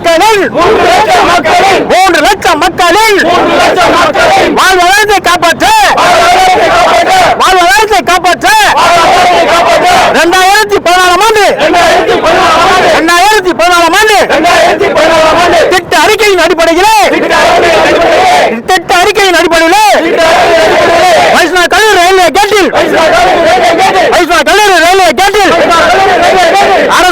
மக்களில் மூன்று லட்சம் மக்களில் வாழ்வளத்தை காப்பாற்ற வாழ்வளத்தை காப்பாற்ற இரண்டாயிரத்தி பதினாறாம் ஆண்டு இரண்டாயிரத்தி பதினாறாம் ஆண்டு திட்ட அறிக்கையின் அடிப்படையில் திட்ட அறிக்கையின் அடிப்படையில் வைஷ்ணா கல்லூரி ரயில்வே கேட்டில்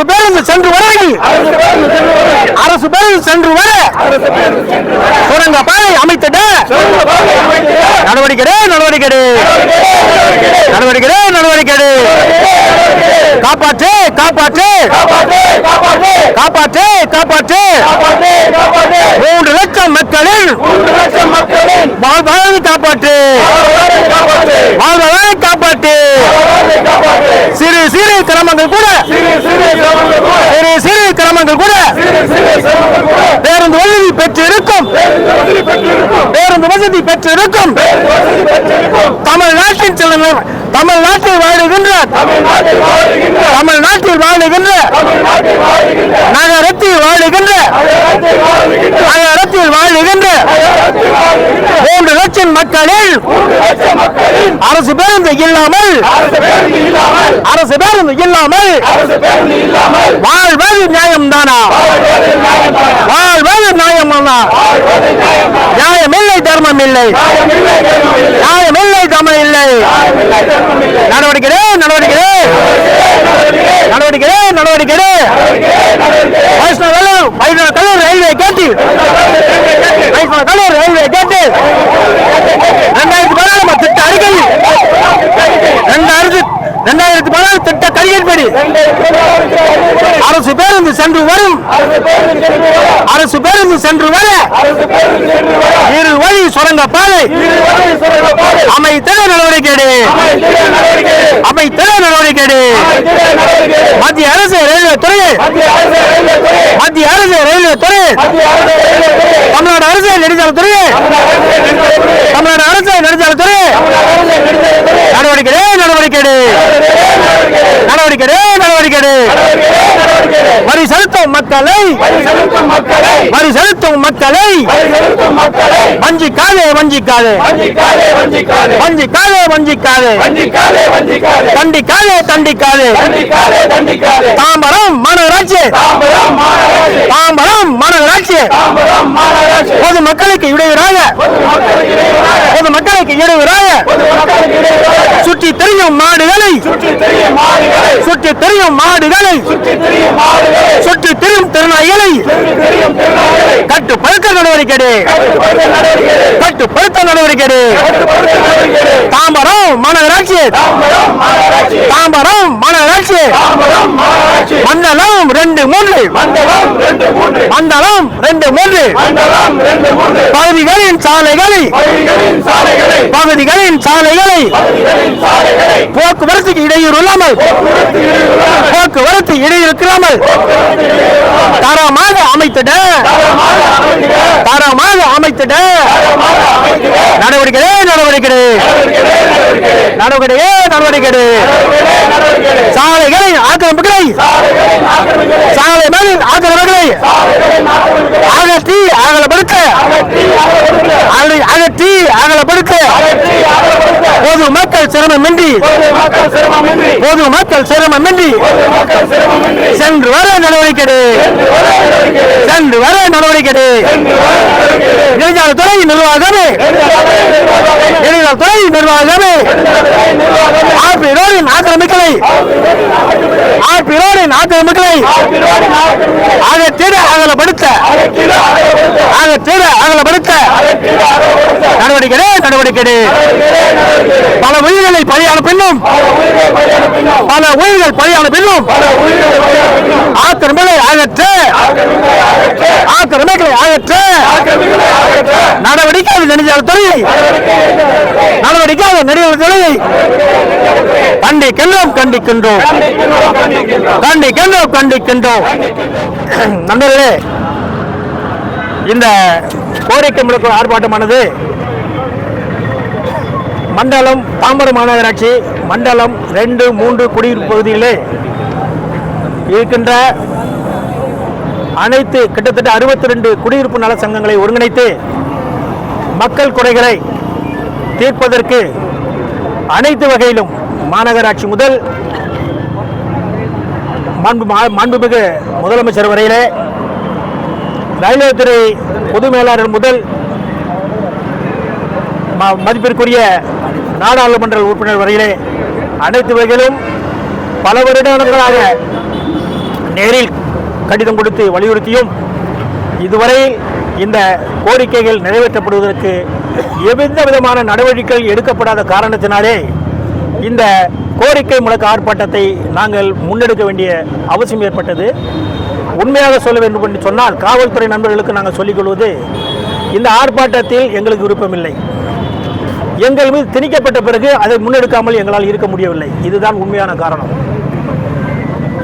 அரசு பேருந்து சென்று வர அரசு பேருந்து சென்று வர. சுரங்க பாதை அமைத்திட. நடவடிக்கை நடவடிக்கை நடவடிக்கை நடவடிக்கை காப்பாற்று காப்பாற்று. காப்பாற்று காப்பாற்று. மூன்று லட்சம் மக்களின் வாழ்வாதாரத்தை காப்பாற்று. வாழ்வாதாரத்தை காப்பாற்று. சிறு சிறு கிரமங்கள் கூட சிரமங்கள் கூட பேருந்து வசதி பெற்று இருக்கும் பேருந்து வசதி பெற்றிருக்கும். தமிழ்நாட்டின் சில தமிழ்நாட்டில் வாழுகின்ற தமிழ்நாட்டில் வாழுகின்ற நகரத்தில் வாழுகின்ற நகரத்தில் வாழுகின்ற மூன்று லட்சம் மக்களில் அரசு பேருந்து இல்லாமல் அரசு பேருந்து இல்லாமல் வாழ்வது நியாயம் தானா வாழ்வது நியாயம் தானா தர்மம் இல்லை தர்மமில்லை. நியாயமில்லை தர்மம் இல்லை. நடவடிக்கை நடவடிக்கை நடவடிக்கை நடவடிக்கை வைஷ்ணவ கல்லூர் வைஷ்ணவ கல்லூர் ரயில்வே கேட்டில் வைஷ்ணவ கல்லூர் ரயில்வே கேட்டில் ரெண்டாயிரத்தி படியன்படி அரசு பேருந்து சென்று வரும். அரசு பேருந்து சென்று வர. இரு வழி சுரங்க பாதை அமைத்த நடவடிக்கை அமைத்தன நடவடிக்கை மத்திய அரசு ரயில்வே துறை. மத்திய அரசு ரயில்வே துறை. தமிழ்நாடு அரசு நெடுஞ்சாலை துறை. தமிழ்நாடு அரசு நெடுஞ்சாலை துறை. நடவடிக்கை நடவடிக்கை வரி செலுத்தும் மக்களை. வரி செலுத்தும் மக்களை. வஞ்சிக்காதே வஞ்சிக்காதே. தண்டி வஞ்சிக்காதே. தண்டிக்காதே காதே தாம்பரம் மாநகராட்சி. தாம்பரம் மாநகராட்சி. பொது மக்களுக்கு இடையூறாக. பொது மக்களுக்கு இடையூறாக. சுற்றி தெரியும் மாடுகளை. சுற்றி தெரியும் மாடுகளை. சுற்றி தெரியும் மாடுகளை. சுற்றி திரும் திருநாயலை கட்டு பழுத்த நடவடிக்கை கட்டு பழுத்த நடவடிக்கை தாம்பரம் மாநகராட்சி. தாம்பரம் மாநகராட்சி. மண்டலம் ரெண்டு மூன்று. மண்டலம் ரெண்டு மூன்று. பகுதிகளின் சாலைகளை பகுதிகளின் சாலைகளை போக்குவரத்துக்கு இடையூறு இல்லாமல் போக்குவரத்து இடையூறு இல்லாமல் தரமாக அமைத்திட தரமாக அமைத்திட நடவடிக்கையே நடவடிக்கை நடவடிக்கையே நடவடிக்கை சாலைகளின் ஆக்கிரமிப்புகளை சாலை மேலின் ஆக்கிரமிப்புகளை அகற்றி அகலப்படுத்த அகற்றி அகலப்படுத்த பொது மக்கள் சிரமமின்றி. பொது மக்கள் சிரமமின்றி. சென்று வர நடவடிக்கை சென்று வர நடவடிக்கை இளைஞர் துறை நிர்வாகமே. இளைஞர் துறை நிர்வாகமே. ஆர்பி ரோடின் ஆக்கிரமிக்கலை. ஆர்பி ரோடின் ஆக்கிரமிக்கலை. அகத்திட அகலப்படுத்த. அகத்திட அகலப்படுத்த. நடவடிக்கை நடவடிக்கை பல உயிர்களை பலியான பின்னும் பல உயிர்கள் பலியான பின்னும் ஆக்கிரமிகளை அகற்ற ஆக்கிரமிகளை அகற்ற நடவடிக்கை நெடுஞ்சாலை துறையை நடவடிக்கை நெடுஞ்சாலை துறையை கண்டிக்கின்றோம் கண்டிக்கின்றோம். கண்டிக்கின்றோம் கண்டிக்கின்றோம். நண்பர்களே இந்த கோரிக்கை முழுக்க ஆர்ப்பாட்டமானது மண்டலம் பாம்பரம் மாநகராட்சி மண்டலம் ரெண்டு மூன்று குடியிருப்பு பகுதியிலே இருக்கின்ற அனைத்து கிட்டத்தட்ட அறுபத்தி ரெண்டு குடியிருப்பு நல சங்கங்களை ஒருங்கிணைத்து மக்கள் குறைகளை தீர்ப்பதற்கு அனைத்து வகையிலும் மாநகராட்சி முதல் மாண்பு மா- மாண்புமிகு முதலமைச்சர் வரையிலே ரயில்வே துறை பொது மேலாளர் முதல் ம- மதிப்பிற்குரிய நாடாளுமன்ற உறுப்பினர் வரையிலே அனைத்து வகையிலும் பல வருடங்களாக நேரில் கடிதம் கொடுத்து வலியுறுத்தியும் இதுவரை இந்த கோரிக்கைகள் நிறைவேற்றப்படுவதற்கு எவ்வித விதமான நடவடிக்கைகள் எடுக்கப்படாத காரணத்தினாலே இந்த கோரிக்கை முழக்க ஆர்ப்பாட்டத்தை நாங்கள் முன்னெடுக்க வேண்டிய அவசியம் ஏற்பட்டது. உண்மையாக சொல்ல வேண்டும் என்று சொன்னால் காவல்துறை நண்பர்களுக்கு நாங்கள் சொல்லிக் கொள்வது இந்த ஆர்ப்பாட்டத்தில் எங்களுக்கு விருப்பமில்லை. எங்கள் மீது திணிக்கப்பட்ட பிறகு அதை முன்னெடுக்காமல் எங்களால் இருக்க முடியவில்லை. இதுதான் உண்மையான காரணம்.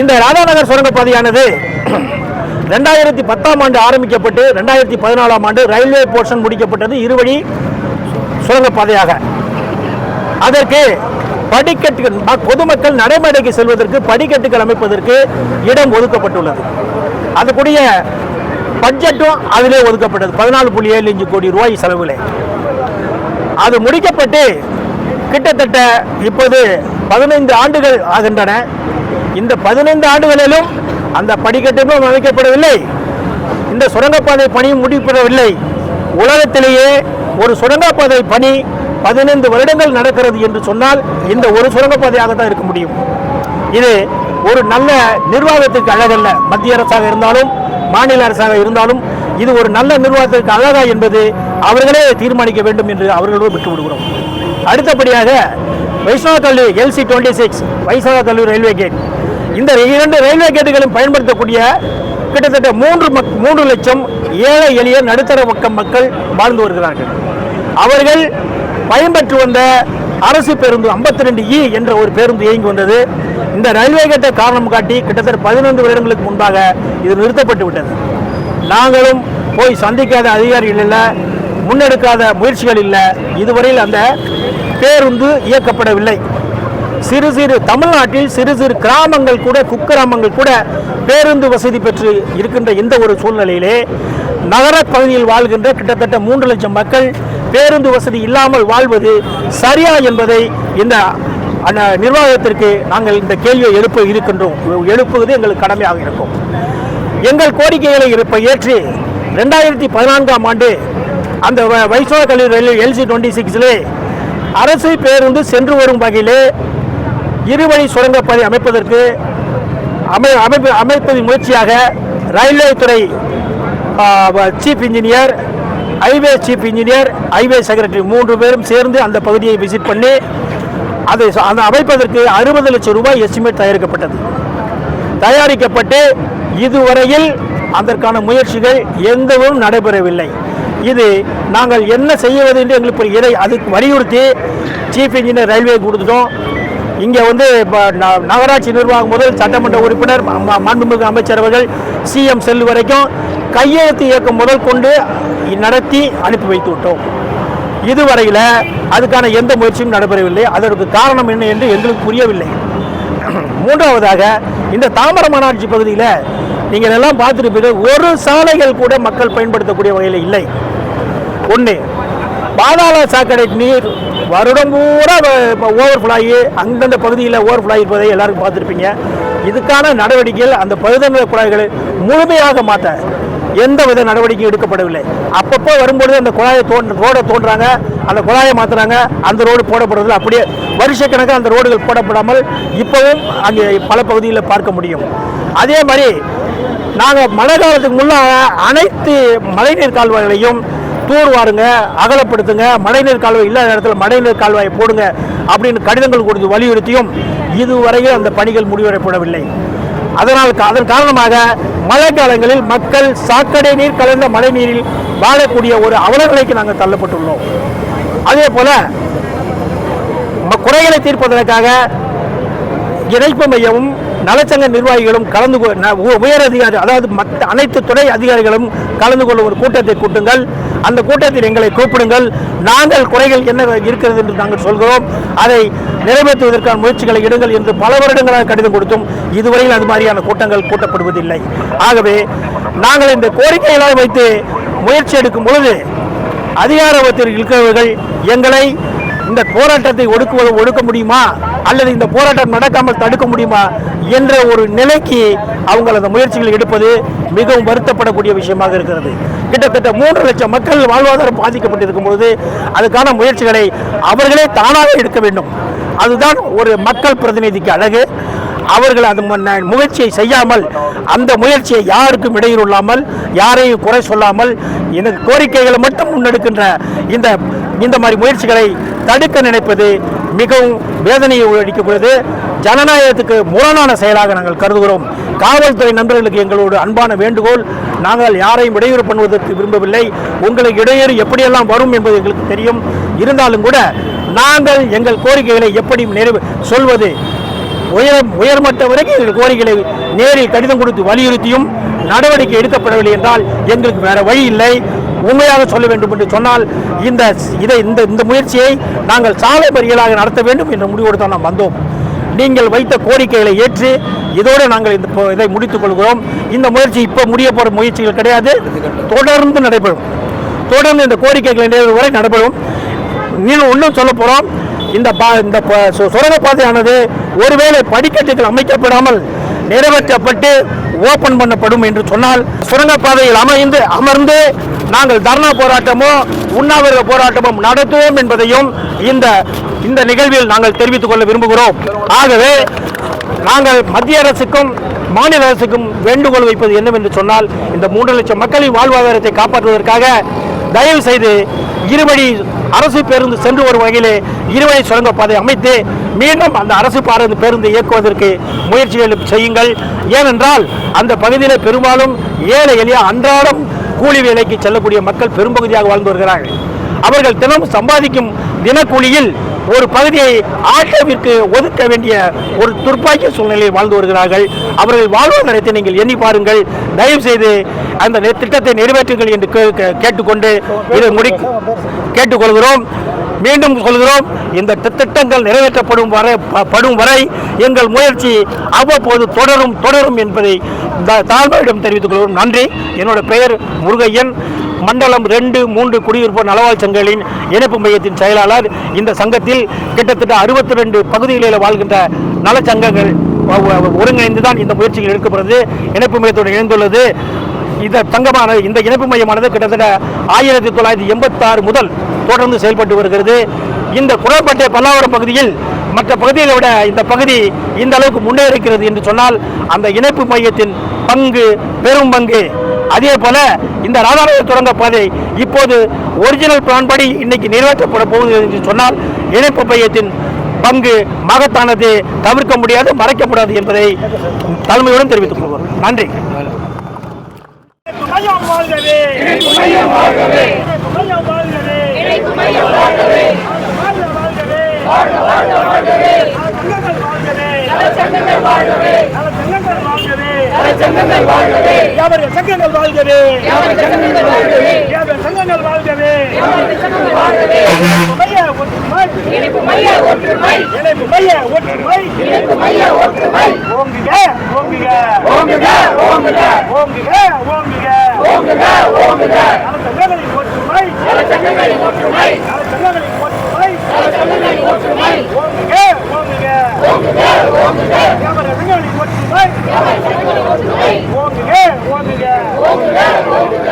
இந்த ராதாநகர் சுரங்கப்பாதையானது ரெண்டாயிரத்தி பத்தாம் ஆண்டு ஆரம்பிக்கப்பட்டு ரெண்டாயிரத்தி பதினாலாம் ஆண்டு ரயில்வே போர்ஷன் முடிக்கப்பட்டது இருவழி சுரங்கப்பாதையாக. அதற்கு படிக்கட்டுகள் பொதுமக்கள் நடைமேடைக்கு செல்வதற்கு படிக்கட்டுகள் அமைப்பதற்கு இடம் ஒதுக்கப்பட்டுள்ளது. அதுக்குரிய பட்ஜெட்டும் அதிலே ஒதுக்கப்பட்டது. பதினாலு புள்ளி ஏழு அஞ்சு கோடி ரூபாய் செலவில். அது முடிக்கப்பட்டு கிட்டத்தட்ட இப்போது பதினைந்து ஆண்டுகள் ஆகின்றன. இந்த பதினைந்து ஆண்டுகளிலும் அந்த படிக்கட்டுகளும் அமைக்கப்படவில்லை. இந்த சுரங்கப்பாதை பணியும் முடிக்கப்படவில்லை. உலகத்திலேயே ஒரு சுரங்கப்பாதை பணி பதினைந்து வருடங்கள் நடக்கிறது என்று சொன்னால் இந்த ஒரு சுரங்கப்பாதையாக தான் இருக்க முடியும். இது ஒரு நல்ல நிர்வாகத்திற்கு அழகல்ல மத்திய அரசாக இருந்தாலும் மாநில அரசாக இருந்தாலும் இது ஒரு நல்ல நிர்வாகத்திற்கு அழகா என்பது அவர்களே தீர்மானிக்க வேண்டும் என்று அவர்களோடு விட்டு விடுகிறோம் அடுத்தபடியாக வைஷ்ணவ கல்லூரி எல்சி டுவெண்ட்டி சிக்ஸ் வைஷ்ணவ கல்லூரி ரயில்வே கேட் இந்த இரண்டு ரயில்வே கேட்டுகளும் பயன்படுத்தக்கூடிய கிட்டத்தட்ட மூன்று மக் மூன்று லட்சம் ஏழை எளிய நடுத்தர பக்கம் மக்கள் வாழ்ந்து வருகிறார்கள். அவர்கள் பயன்பெற்று வந்த அரசு பேருந்து 52 ரெண்டு இ e என்ற ஒரு பேருந்து இயங்கி வந்தது. இந்த ரயில்வே கேட்டை காரணம் காட்டி கிட்டத்தட்ட பதினைந்து வருடங்களுக்கு முன்பாக இது நிறுத்தப்பட்டு விட்டது. நாங்களும் போய் சந்திக்காத அதிகாரிகள் இல்லை முன்னெடுக்காத முயற்சிகள் இல்லை. இதுவரையில் அந்த பேருந்து இயக்கப்படவில்லை. சிறு சிறு தமிழ்நாட்டில் சிறு சிறு கிராமங்கள் கூட குக்கிராமங்கள் கூட பேருந்து வசதி பெற்று இருக்கின்ற இந்த ஒரு சூழ்நிலையிலே நகர பகுதியில் வாழ்கின்ற கிட்டத்தட்ட மூன்று லட்சம் மக்கள் பேருந்து வசதி இல்லாமல் வாழ்வது சரியா என்பதை இந்த அந்த நிர்வாகத்திற்கு நாங்கள் இந்த கேள்வியை எழுப்ப இருக்கின்றோம். எழுப்புவது எங்களுக்கு கடமையாக இருக்கும். எங்கள் கோரிக்கைகளை இருப்ப ஏற்று ரெண்டாயிரத்தி பதினான்காம் ஆண்டு அந்த வ- வைஷ்ணவ கல்லூரி ரயில் எல்சி டுவெண்ட்டி சிக்ஸிலே அரசு பேருந்து சென்று வரும் வகையிலே இருவழி சுரங்கப்பாதை அமைப்பதற்கு அமை அமைப்பு அமைப்பதின் முயற்சியாக ரயில்வே துறை chief engineer highway chief engineer highway secretary மூன்று பேரும் சேர்ந்து அந்த பகுதியை விசிட் பண்ணி அதை அந்த அமைப்பதற்கு அறுபது லட்சம் ரூபாய் எஸ்டிமேட் தயாரிக்கப்பட்டது. தயாரிக்கப்பட்டு இதுவரையில் அதற்கான முயற்சிகள் எந்தவும் நடைபெறவில்லை. இது நாங்கள் என்ன செய்வது என்று எங்களுக்கு இதை அதுக்கு வலியுறுத்தி சீஃப் இன்ஜினியர் ரயில்வே கொடுத்துட்டோம். இங்கே வந்து நகராட்சி நிர்வாகம் முதல் சட்டமன்ற உறுப்பினர் ம- ம- மாண்புமிகு அமைச்சர் அவர்கள் சிஎம் செல் வரைக்கும் கையெழுத்து இயக்கம் முதல் கொண்டு நடத்தி அனுப்பி வைத்து விட்டோம். இதுவரையில் அதுக்கான எந்த முயற்சியும் நடைபெறவில்லை. அதற்கு காரணம் என்ன என்று எங்களுக்கு புரியவில்லை. மூன்றாவதாக இந்த தாமரமானாட்சி பகுதியில் நீங்கள் எல்லாம் பார்த்துருப்பீங்க ஒரு சாலைகள் கூட மக்கள் பயன்படுத்தக்கூடிய வகையில் இல்லை. ஒன்று பாதாள சாக்கடை நீர் வருடம் பூரா ஓவர் ஃப்ளாயி அந்தந்த பகுதியில் ஓவர் இருப்பதை எல்லாரும் பார்த்துருப்பீங்க. இதுக்கான நடவடிக்கைகள் அந்த பகுதிநல குழாய்களை முழுமையாக மாற்ற எந்த வித நடவடிக்கையும் எடுக்கப்படவில்லை. அப்பப்போ வரும்பொழுது அந்த குழாயை தோன்ற ரோடை தோன்றாங்க அந்த குழாயை மாற்றுறாங்க அந்த ரோடு போடப்படுறது அப்படியே வருஷக்கணக்காக அந்த ரோடுகள் போடப்படாமல் இப்போவும் அங்கே பல பகுதிகளில் பார்க்க முடியும். அதே மாதிரி நாங்கள் மழை காலத்துக்கு முன்னாக அனைத்து மழைநீர் கால்வாய்களையும் தூர்வாருங்க அகலப்படுத்துங்க மழைநீர் கால்வாய் இல்லாத இடத்துல மழைநீர் கால்வாயை போடுங்க அப்படின்னு கடிதங்கள் கொடுத்து வலியுறுத்தியும் இதுவரையில் அந்த பணிகள் முடிவடைப்படவில்லை அதனால் அதன் காரணமாக மழை காலங்களில் மக்கள் சாக்கடை நீர் கலந்த மழை நீரில் வாழக்கூடிய ஒரு அவலநிலைக்கு நாங்கள் தள்ளப்பட்டுள்ளோம். அதே போல குறைகளை தீர்ப்பதற்காக இணைப்பு மையமும் நலச்சங்க நிர்வாகிகளும் கலந்து கொ- உயர் அதிகாரி அதாவது மற்ற அனைத்து துறை அதிகாரிகளும் கலந்து கொள்ளும் ஒரு கூட்டத்தை கூட்டுங்கள். அந்த கூட்டத்தில் எங்களை கூப்பிடுங்கள். நாங்கள் குறைகள் என்ன இருக்கிறது என்று நாங்கள் சொல்கிறோம். அதை நிறைவேற்றுவதற்கான முயற்சிகளை எடுங்கள் என்று பல வருடங்களாக கடிதம் கொடுத்தும் இதுவரையில் அது மாதிரியான கூட்டங்கள் கூட்டப்படுவதில்லை. ஆகவே நாங்கள் இந்த கோரிக்கைகளை வைத்து முயற்சி எடுக்கும் பொழுது அதிகாரத்தில் இருக்கிறவர்கள் எங்களை இந்த போராட்டத்தை ஒடுக்குவது ஒடுக்க முடியுமா? அல்லது இந்த போராட்டம் நடக்காமல் தடுக்க முடியுமா என்ற ஒரு நிலைக்கு அவங்க அந்த முயற்சிகள் எடுப்பது மிகவும் வருத்தப்படக்கூடிய விஷயமாக இருக்கிறது. கிட்டத்தட்ட மூன்று லட்சம் மக்கள் வாழ்வாதாரம் பாதிக்கப்பட்டிருக்கும் பொழுது அதுக்கான முயற்சிகளை அவர்களே தானாக எடுக்க வேண்டும். அதுதான் ஒரு மக்கள் பிரதிநிதிக்கு அழகு. அவர்கள் அந்த முயற்சியை செய்யாமல் அந்த முயற்சியை யாருக்கும் இடையூறு இல்லாமல் யாரையும் குறை சொல்லாமல் இந்த கோரிக்கைகளை மட்டும் முன்னெடுக்கின்ற இந்த இந்த மாதிரி முயற்சிகளை தடுக்க நினைப்பது மிகவும் வேதனையை அளிக்கக்கூடியது ஜனநாயகத்துக்கு முரணான செயலாக நாங்கள் கருதுகிறோம். காவல்துறை நண்பர்களுக்கு எங்களோட அன்பான வேண்டுகோள் நாங்கள் யாரையும் இடையூறு பண்ணுவதற்கு விரும்பவில்லை. உங்களுக்கு இடையூறு எப்படியெல்லாம் வரும் என்பது எங்களுக்கு தெரியும். இருந்தாலும் கூட நாங்கள் எங்கள் கோரிக்கைகளை எப்படி நிறைவு சொல்வது உயர் உயர்மட்ட வரைக்கும் எங்கள் கோரிக்கைகளை நேரில் கடிதம் கொடுத்து வலியுறுத்தியும் நடவடிக்கை எடுக்கப்படவில்லை என்றால் எங்களுக்கு வேற வழி இல்லை. உண்மையாக சொல்ல வேண்டும் என்று சொன்னால் இந்த இதை இந்த இந்த முயற்சியை நாங்கள் சாலை மறியலாக நடத்த வேண்டும் என்ற முடிவோடு தான் நாம் வந்தோம். நீங்கள் வைத்த கோரிக்கைகளை ஏற்று இதோடு நாங்கள் இந்த இதை முடித்துக் கொள்கிறோம். இந்த முயற்சி இப்போ முடிய போகிற முயற்சிகள் கிடையாது. தொடர்ந்து நடைபெறும். தொடர்ந்து இந்த கோரிக்கைகள் நிறைவு வரை நடைபெறும். இன்னும் ஒன்றும் சொல்ல போகிறோம் இந்த பா இந்த சுரங்கப்பாதையானது ஒருவேளை படிக்கட்டுகள் அமைக்கப்படாமல் நிறைவேற்றப்பட்டு ஓபன் பண்ணப்படும் என்று சொன்னால் சுரங்கப்பாதையில் அமைந்து அமர்ந்து நாங்கள் தர்ணா போராட்டமோ உண்ணாவிரத போராட்டமும் நடத்துவோம் என்பதையும் இந்த இந்த நிகழ்வில் நாங்கள் தெரிவித்துக் கொள்ள விரும்புகிறோம். ஆகவே நாங்கள் மத்திய அரசுக்கும் மாநில அரசுக்கும் வேண்டுகோள் வைப்பது என்னவென்று சொன்னால் இந்த மூன்று லட்சம் மக்களின் வாழ்வாதாரத்தை காப்பாற்றுவதற்காக தயவு செய்து இருவழி அரசு பேருந்து சென்று வரும் வகையிலே இருவழி சுரங்கப்பாதை அமைத்து மீண்டும் அந்த அரசு பேருந்து பேருந்து இயக்குவதற்கு முயற்சிகள் செய்யுங்கள். ஏனென்றால் அந்த பகுதியில் பெரும்பாலும் ஏழை எளிய அன்றாடம் கூலி வேலைக்கு செல்லக்கூடிய மக்கள் பெரும்பகுதியாக வாழ்ந்து வருகிறார்கள். அவர்கள் தினம் சம்பாதிக்கும் தினக்கூலியில் ஒரு பகுதியை ஆட்டோவிற்கு ஒதுக்க வேண்டிய ஒரு துர்ப்பாக்கிய சூழ்நிலையில் வாழ்ந்து வருகிறார்கள். அவர்கள் வாழ்வாதாரத்தை நீங்கள் எண்ணி பாருங்கள். தயவு செய்து அந்த திட்டத்தை நிறைவேற்றுங்கள் என்று கே- கேட்டுக்கொண்டு இதை முடிக்கும் கேட்டுக்கொள்கிறோம். மீண்டும் சொல்கிறோம். இந்த திட்டங்கள் நிறைவேற்றப்படும் வரை படும் வரை எங்கள் முயற்சி அவ்வப்போது தொடரும் தொடரும் என்பதை தாழ்மையிடம் தெரிவித்துக் கொள்கிறோம். நன்றி. என்னோட பெயர் முருகையன். மண்டலம் ரெண்டு மூன்று குடியிருப்பு நலவாழ் சங்கங்களின் இணைப்பு மையத்தின் செயலாளர். இந்த சங்கத்தில் கிட்டத்தட்ட அறுபத்தி ரெண்டு பகுதிகளில் வாழ்கின்ற நலச்சங்கங்கள் ஒருங்கிணைந்து தான் இந்த முயற்சிகள் எடுக்கப்படுறது இணைப்பு மையத்துடன் இணைந்துள்ளது. இந்த தங்கமானது இந்த இணைப்பு மையமானது கிட்டத்தட்ட ஆயிரத்தி தொள்ளாயிரத்தி எண்பத்தாறு முதல் தொடர்ந்து செயல்பட்டு வருகிறது. இந்த குரல்பட்டை பல்லாவரம் பகுதியில் மற்ற பகுதிகளை விட இந்த பகுதி இந்த அளவுக்கு முன்னேறிக்கிறது என்று சொன்னால் அந்த இணைப்பு மையத்தின் பங்கு பெரும் பங்கு. அதே போல இந்த ராதாநகர் சுரங்க பாதை இப்போது ஒரிஜினல் பிளான் படி இன்னைக்கு நிறைவேற்றப்பட போகுது என்று சொன்னால் இணைப்பு மையத்தின் பங்கு மகத்தானது. தவிர்க்க முடியாது மறைக்கப்படாது என்பதை தலைமையுடன் தெரிவித்துக் கொள்வோம் நன்றி மையம் வாழ்கவே மையம் வாழ்கவே. மையம் வாழ்கவே மையம் வாழ்கவே வாழ்க வாழ்கவே சங்கங்கள் வாழ்கவே சங்கங்கள் வாழ்கவே நல சங்கங்கள் வாழ்கவே சங்கங்கள் வாழ்கவே வியாபார சங்கங்கள் வாழ்கவே சங்கங்கள் சங்கங்கள் வாழ்கவே மைய ஒற்றுமை இணைப்பு மைய ஒற்றுமை இணைப்பு மைய ஒற்றுமை இணைப்பு மைய ஒற்றுமை ஓங்குக ஓங்குக ஓங்குக ஓங்குக ஓங்குக ஓங்குக. ஓங்குக ஓங்குக. ஓங்குக ஓங்குக ஓங்குக ஓங்குக